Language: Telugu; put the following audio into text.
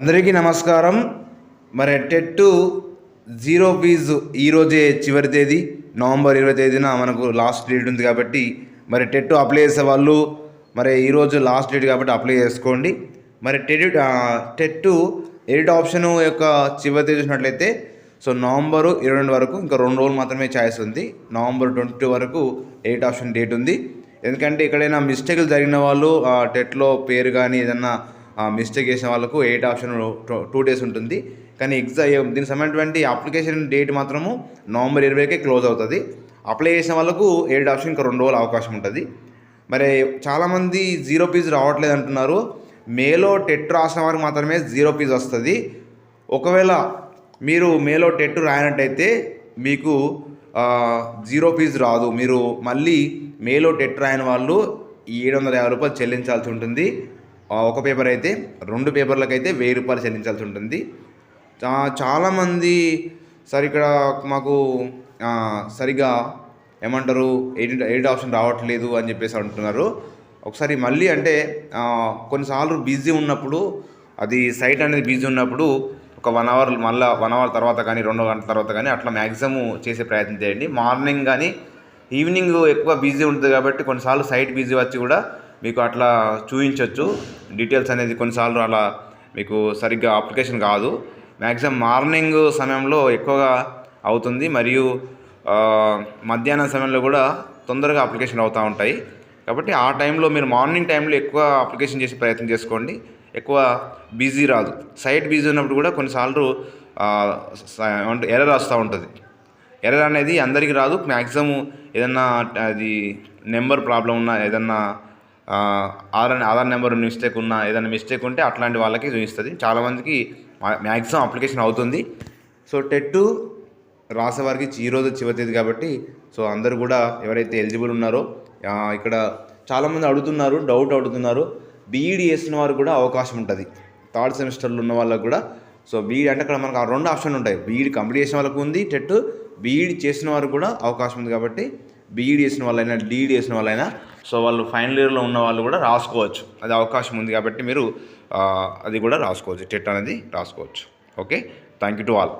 అందరికీ నమస్కారం. మరి టెట్టు జీరో ఫీజు ఈరోజే చివరి తేదీ. నవంబర్ ఇరవై తేదీన మనకు లాస్ట్ డేట్ ఉంది కాబట్టి మరి టెట్టు అప్లై చేసే వాళ్ళు మరి ఈరోజు లాస్ట్ డేట్ కాబట్టి అప్లై చేసుకోండి. మరి టెట్ టెట్టు ఎడిట్ ఆప్షన్ యొక్క చివరి తేదీ చూసినట్లయితే సో నవంబరు ఇరవై రెండు వరకు ఇంకా రెండు రోజులు మాత్రమే ఛాయిస్ ఉంది. నవంబర్ ట్వంటీ టూ వరకు ఎయిట్ ఆప్షన్ డేట్ ఉంది. ఎందుకంటే ఎక్కడైనా మిస్టేక్లు జరిగిన వాళ్ళు ఆ, టెట్లో పేరు కానీ ఏదన్నా మిస్టేక్ చేసిన వాళ్ళకు ఎయిట్ ఆప్షన్ టూ డేస్ ఉంటుంది. కానీ ఎగ్జామ్ దీనికి సంబంధించినటువంటి అప్లికేషన్ డేట్ మాత్రము నవంబర్ ఇరవైకే క్లోజ్ అవుతుంది. అప్లై చేసిన వాళ్ళకు ఎయిట్ ఆప్షన్ ఇంకా రెండు రోజులు అవకాశం ఉంటుంది. మరి చాలామంది జీరో ఫీజు రావట్లేదు అంటున్నారు. మేలో టెట్ రాసిన వారికి మాత్రమే జీరో ఫీజు వస్తుంది. ఒకవేళ మీరు మేలో టెట్ రాయనట్టయితే మీకు జీరో ఫీజు రాదు. మీరు మళ్ళీ మేలో టెట్ రాయని వాళ్ళు ఏడు వందల యాభై రూపాయలు చెల్లించాల్సి ఉంటుంది. ఒక పేపర్ అయితే రెండు పేపర్లకైతే వెయ్యి రూపాయలు చెల్లించాల్సి ఉంటుంది. చాలామంది సార్ ఇక్కడ మాకు సరిగా ఏమంటారు ఎయిట్ ఎయిట్ ఆప్షన్ రావట్లేదు అని చెప్పేసి అంటున్నారు. ఒకసారి మళ్ళీ అంటే కొన్నిసార్లు బిజీ ఉన్నప్పుడు అది సైట్ అనేది బిజీ ఉన్నప్పుడు ఒక వన్ అవర్ మళ్ళీ వన్ అవర్ తర్వాత కానీ రెండు గంటల తర్వాత కానీ అట్లా మ్యాక్సిమం చేసే ప్రయత్నం చేయండి. మార్నింగ్ కానీ ఈవినింగ్ ఎక్కువ బిజీ ఉంటుంది కాబట్టి కొన్నిసార్లు సైట్ బిజీ వచ్చి కూడా మీకు అట్లా చూపించవచ్చు డీటెయిల్స్ అనేది కొన్నిసార్లు అలా మీకు సరిగ్గా అప్లికేషన్ కాదు. మ్యాక్సిమం మార్నింగ్ సమయంలో ఎక్కువగా అవుతుంది. మరియు మధ్యాహ్నం సమయంలో కూడా తొందరగా అప్లికేషన్ అవుతూ ఉంటాయి. కాబట్టి ఆ టైంలో మీరు మార్నింగ్ టైంలో ఎక్కువ అప్లికేషన్ చేసే ప్రయత్నం చేసుకోండి. ఎక్కువ బిజీ రాదు. సైట్ బిజీ ఉన్నప్పుడు కూడా కొన్నిసార్లు ఎర్ర వస్తూ ఉంటుంది. ఎర్ర అనేది అందరికీ రాదు. మ్యాక్సిమం ఏదన్నా అది నెంబర్ ప్రాబ్లం ఉన్నా ఏదన్నా ఆధార్ ఆధార్ నెంబర్ మిస్టేక్ ఉన్నా ఏదైనా మిస్టేక్ ఉంటే అట్లాంటి వాళ్ళకి చూపిస్తుంది. చాలామందికి మ్యాక్సిమం అప్లికేషన్ అవుతుంది. సో టెట్ రాసేవారికి ఈరోజు చివరి తేదీ కాబట్టి సో అందరు కూడా ఎవరైతే ఎలిజిబుల్ ఉన్నారో ఇక్కడ చాలామంది అడుగుతున్నారు డౌట్ అడుగుతున్నారు. బీఈడి చేసిన వారు కూడా అవకాశం ఉంటుంది. థర్డ్ సెమిస్టర్లో ఉన్న వాళ్ళకు కూడా. సో బీఈడి అంటే అక్కడ మనకు ఆ రెండు ఆప్షన్ ఉంటాయి. బీఈడి కంప్లీట్ చేసిన వాళ్ళకు ఉంది టెట్ బీఈడి చేసిన వారు కూడా అవకాశం ఉంది కాబట్టి బీఈడి చేసిన వాళ్ళైనా డీఈడి చేసిన వాళ్ళైనా సో వాళ్ళు ఫైనల్ ఇయర్లో ఉన్న వాళ్ళు కూడా రాసుకోవచ్చు. అది అవకాశం ఉంది కాబట్టి మీరు అది కూడా రాసుకోవచ్చు. టెట్ అనేది రాసుకోవచ్చు. Okay? Thank you to all.